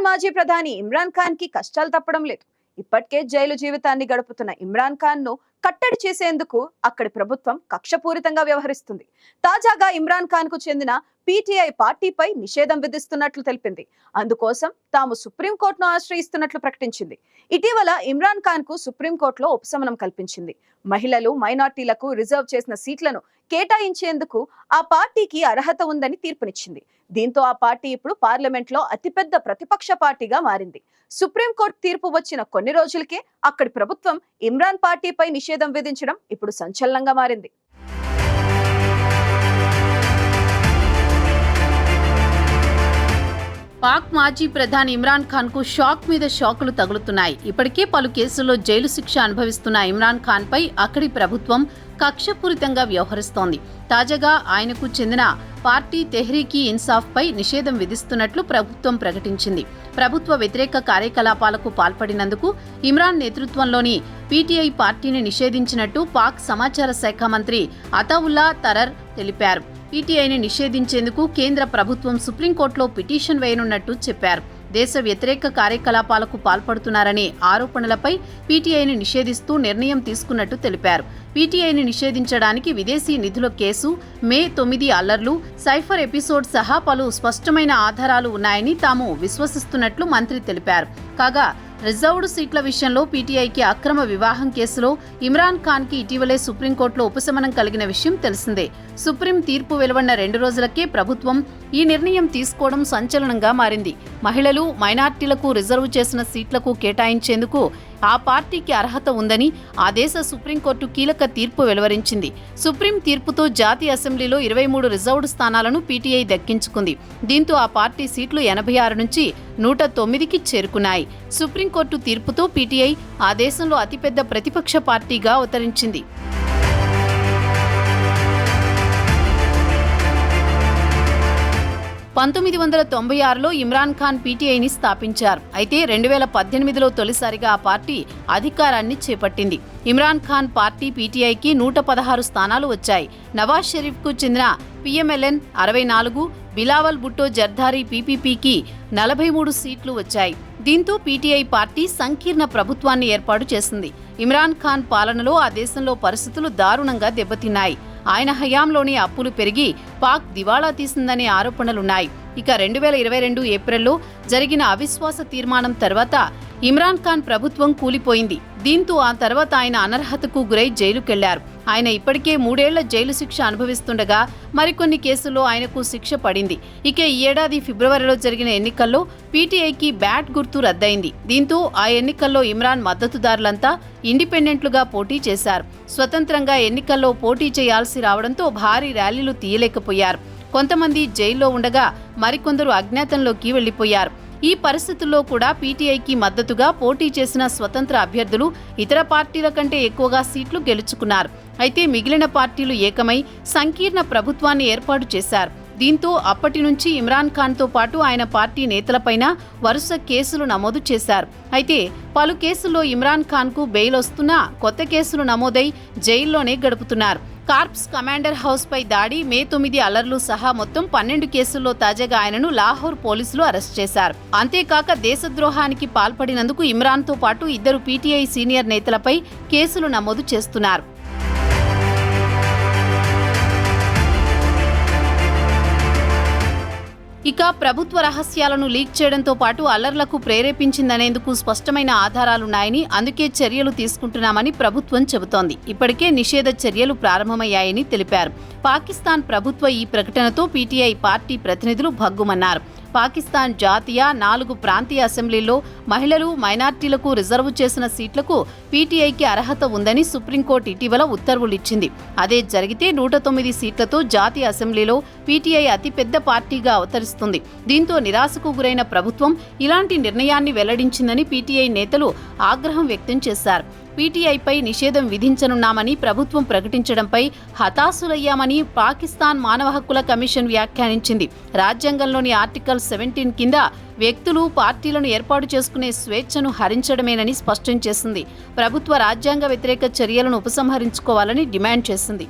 మాజీ ప్రధాని ఇమ్రాన్ ఖాన్కి కష్టాలు తప్పడం లేదు. ఇప్పటికే జైలు జీవితాన్ని గడుపుతున్న ఇమ్రాన్ ఖాన్ను కట్టడి చేసేందుకు అక్కడి ప్రభుత్వం కక్షపూరితంగా వ్యవహరిస్తుంది. తాజాగా ఇమ్రాన్ ఖాన్కు చెందిన పీటీఐ పార్టీపై నిషేధం విధిస్తున్నట్లు తెలిపింది. అందుకోసం తాము సుప్రీంకోర్టును ఆశ్రయిస్తున్నట్లు ప్రకటించింది. ఇటీవల ఇమ్రాన్ ఖాన్కు సుప్రీంకోర్టులో ఉపశమనం కల్పించింది. మహిళలు మైనార్టీలకు రిజర్వ్ చేసిన సీట్లను కేటాయించేందుకు ఆ పార్టీకి అర్హత ఉందని తీర్పునిచ్చింది. దీంతో ఆ పార్టీ ఇప్పుడు పార్లమెంట్లో అతిపెద్ద ప్రతిపక్ష పార్టీగా మారింది. సుప్రీంకోర్టు తీర్పు వచ్చిన కొన్ని రోజులకే అక్కడి ప్రభుత్వం ఇమ్రాన్ పార్టీపై నిషేధం విధించడం ఇప్పుడు సంచలనంగా మారింది. పాక్ మాజీ ప్రధాని ఇమ్రాన్ ఖాన్కు షాక్ మీద షాకులు తగులుతున్నాయి. ఇప్పటికే పలు కేసుల్లో జైలు శిక్ష అనుభవిస్తున్న ఇమ్రాన్ ఖాన్ పై అక్కడి ప్రభుత్వం కక్షపూరితంగా వ్యవహరిస్తోంది. తాజాగా ఆయనకు చెందిన పార్టీ తెహ్రీకి ఇన్సాఫ్ పై నిషేధం విధిస్తున్నట్లు ప్రభుత్వం ప్రకటించింది. ప్రభుత్వ వ్యతిరేక కార్యకలాపాలకు పాల్పడినందుకు ఇమ్రాన్ నేతృత్వంలోని పీటీఐ పార్టీని నిషేధించినట్టు పాక్ సమాచార శాఖ మంత్రి అతావుల్లా తరర్ తెలిపారు. పీటీఐని నిషేధించేందుకు కేంద్ర ప్రభుత్వం సుప్రీంకోర్టులో పిటిషన్ వేయనున్నట్టు చెప్పారు. దేశ వ్యతిరేక కార్యకలాపాలకు పాల్పడుతున్నారనే ఆరోపణలపై పీటీఐని నిషేధిస్తూ నిర్ణయం తీసుకున్నట్టు తెలిపారు. పీటీఐని నిషేధించడానికి విదేశీ నిధుల కేసు మే తొమ్మిది అల్లర్లు సైఫర్ ఎపిసోడ్ సహా పలు స్పష్టమైన ఆధారాలు ఉన్నాయని తాము విశ్వసిస్తున్నట్లు మంత్రి తెలిపారు. కాగా రిజర్వ్డ్ సీట్ల విషయంలో పీటీఐకి అక్రమ వివాహం కేసులో ఇమ్రాన్ ఖాన్కి ఇటీవలే సుప్రీంకోర్టులో ఉపశమనం కలిగిన విషయం తెలిసిందే. సుప్రీం తీర్పు వెలువడిన రెండు రోజులకే ప్రభుత్వం ఈ నిర్ణయం తీసుకోవడం సంచలనంగా మారింది. మహిళలు మైనార్టీలకు రిజర్వ్ చేసిన సీట్లకు కేటాయించేందుకు ఆ పార్టీకి అర్హత ఉందని ఆ దేశ సుప్రీంకోర్టు కీలక తీర్పు వెలువరించింది. సుప్రీం తీర్పుతో జాతీయ అసెంబ్లీలో ఇరవై మూడు రిజర్వ్డ్ స్థానాలను పీటీఐ దక్కించుకుంది. దీంతో ఆ పార్టీ సీట్లు ఎనభై ఆరు నుంచి నూట తొమ్మిదికి చేరుకున్నాయి. సుప్రీంకోర్టు తీర్పుతో పీటీఐ ఆ దేశంలో అతిపెద్ద ప్రతిపక్ష పార్టీగా అవతరించింది. పంతొమ్మిది వందల తొంభై ఆరులో ఇమ్రాన్ ఖాన్ పీటీఐని స్థాపించారు. అయితే రెండు వేల పద్దెనిమిదిలో తొలిసారిగా ఆ పార్టీ అధికారాన్ని చేపట్టింది. ఇమ్రాన్ ఖాన్ పార్టీ పీటీఐకి నూట పదహారు స్థానాలు వచ్చాయి. నవాజ్ షరీఫ్కు చెందిన పిఎంఎల్ఎన్ అరవై నాలుగు బిలావల్ భుట్టో జర్దారీ పీపీపీకి నలభై మూడు సీట్లు వచ్చాయి. దీంతో పీటీఐ పార్టీ సంకీర్ణ ప్రభుత్వాన్ని ఏర్పాటు చేసింది. ఇమ్రాన్ ఖాన్ పాలనలో ఆ దేశంలో పరిస్థితులు దారుణంగా దెబ్బతిన్నాయి. ఆయన హయాంలోని అప్పులు పెరిగి పాక్ దివాళా తీసిందనే ఆరోపణలున్నాయి. ఇక రెండు వేల ఇరవై రెండు ఏప్రిల్లో జరిగిన అవిశ్వాస తీర్మానం తర్వాత ఇమ్రాన్ ఖాన్ ప్రభుత్వం కూలిపోయింది. దీంతో ఆ తర్వాత ఆయన అనర్హతకు గురై జైలుకెళ్ళారు. ఆయన ఇప్పటికే మూడేళ్ళ జైలు శిక్ష అనుభవిస్తుండగా మరికొన్ని కేసుల్లో ఆయనకు శిక్ష పడింది. ఇక ఈ ఏడాది ఫిబ్రవరిలో జరిగిన ఎన్నికల్లో పీటీఐకి బ్యాట్ గుర్తు రద్దయింది. దీంతో ఆ ఎన్నికల్లో ఇమ్రాన్ మద్దతుదారులంతా ఇండిపెండెంట్లుగా పోటీ చేశారు. స్వతంత్రంగా ఎన్నికల్లో పోటీ చేయాల్సి రావడంతో భారీ ర్యాలీలు తీయలేకపోయారు. కొంతమంది జైల్లో ఉండగా మరికొందరు అజ్ఞాతంలోకి వెళ్ళిపోయారు ఈ పరిస్థితుల్లో కూడా పీటీఐకి మద్దతుగా పోటీ చేసిన స్వతంత్ర అభ్యర్థులు ఇతర పార్టీల కంటే ఎక్కువగా సీట్లు గెలుచుకున్నారు. అయితే మిగిలిన పార్టీలు ఏకమై సంకీర్ణ ప్రభుత్వాన్ని ఏర్పాటు చేశారు. దీంతో అప్పటి నుంచి ఇమ్రాన్ ఖాన్తో పాటు ఆయన పార్టీ నేతలపైన వరుస కేసులు నమోదు చేశారు. అయితే పలు కేసుల్లో ఇమ్రాన్ ఖాన్కు బెయిల్ వస్తున్నా కొత్త కేసులు నమోదై జైల్లోనే గడుపుతున్నారు. కార్ప్స్ కమాండర్ హౌస్పై దాడి మే తొమ్మిది అలర్లు సహా మొత్తం పన్నెండు కేసుల్లో తాజాగా ఆయనను లాహోర్ పోలీసులు అరెస్ట్ చేశారు. అంతేకాక దేశద్రోహానికి పాల్పడినందుకు ఇమ్రాన్తో పాటు ఇద్దరు పీటీఐ సీనియర్ నేతలపై కేసులు నమోదు చేస్తున్నారు. ఇక ప్రభుత్వ రహస్యాలను లీక్ చేయడంతో పాటు అల్లర్లకు ప్రేరేపించిందనేందుకు స్పష్టమైన ఆధారాలున్నాయని అందుకే చర్యలు తీసుకుంటున్నామని ప్రభుత్వం చెబుతోంది. ఇప్పటికే నిషేధ చర్యలు ప్రారంభమయ్యాయని తెలిపారు. పాకిస్తాన్ ప్రభుత్వ ఈ ప్రకటనతో పీటీఐ పార్టీ ప్రతినిధులు భగ్గుమన్నారు. పాకిస్తాన్ జాతీయ నాలుగు ప్రాంతీయ అసెంబ్లీల్లో మహిళలు మైనార్టీలకు రిజర్వు చేసిన సీట్లకు పీటీఐకి అర్హత ఉందని సుప్రీంకోర్టు ఇటీవల ఉత్తర్వులిచ్చింది. అదే జరిగితే నూట తొమ్మిది సీట్లతో జాతీయ అసెంబ్లీలో పీటీఐ అతిపెద్ద పార్టీగా అవతరిస్తుంది. దీంతో నిరాశకు గురైన ప్రభుత్వం ఇలాంటి నిర్ణయాన్ని వెల్లడించిందని పీటీఐ నేతలు ఆగ్రహం వ్యక్తం చేశారు. పీటీఐపై నిషేధం విధించనున్నామని ప్రభుత్వం ప్రకటించడంపై హతాశులయ్యామని పాకిస్తాన్ మానవ హక్కుల కమిషన్ వ్యాఖ్యానించింది. రాజ్యాంగంలోని ఆర్టికల్ సెవెంటీన్ కింద వ్యక్తులు పార్టీలను ఏర్పాటు చేసుకునే స్వేచ్ఛను హరించడమేనని స్పష్టం చేసింది. ప్రభుత్వ రాజ్యాంగ వ్యతిరేక చర్యలను ఉపసంహరించుకోవాలని డిమాండ్ చేసింది.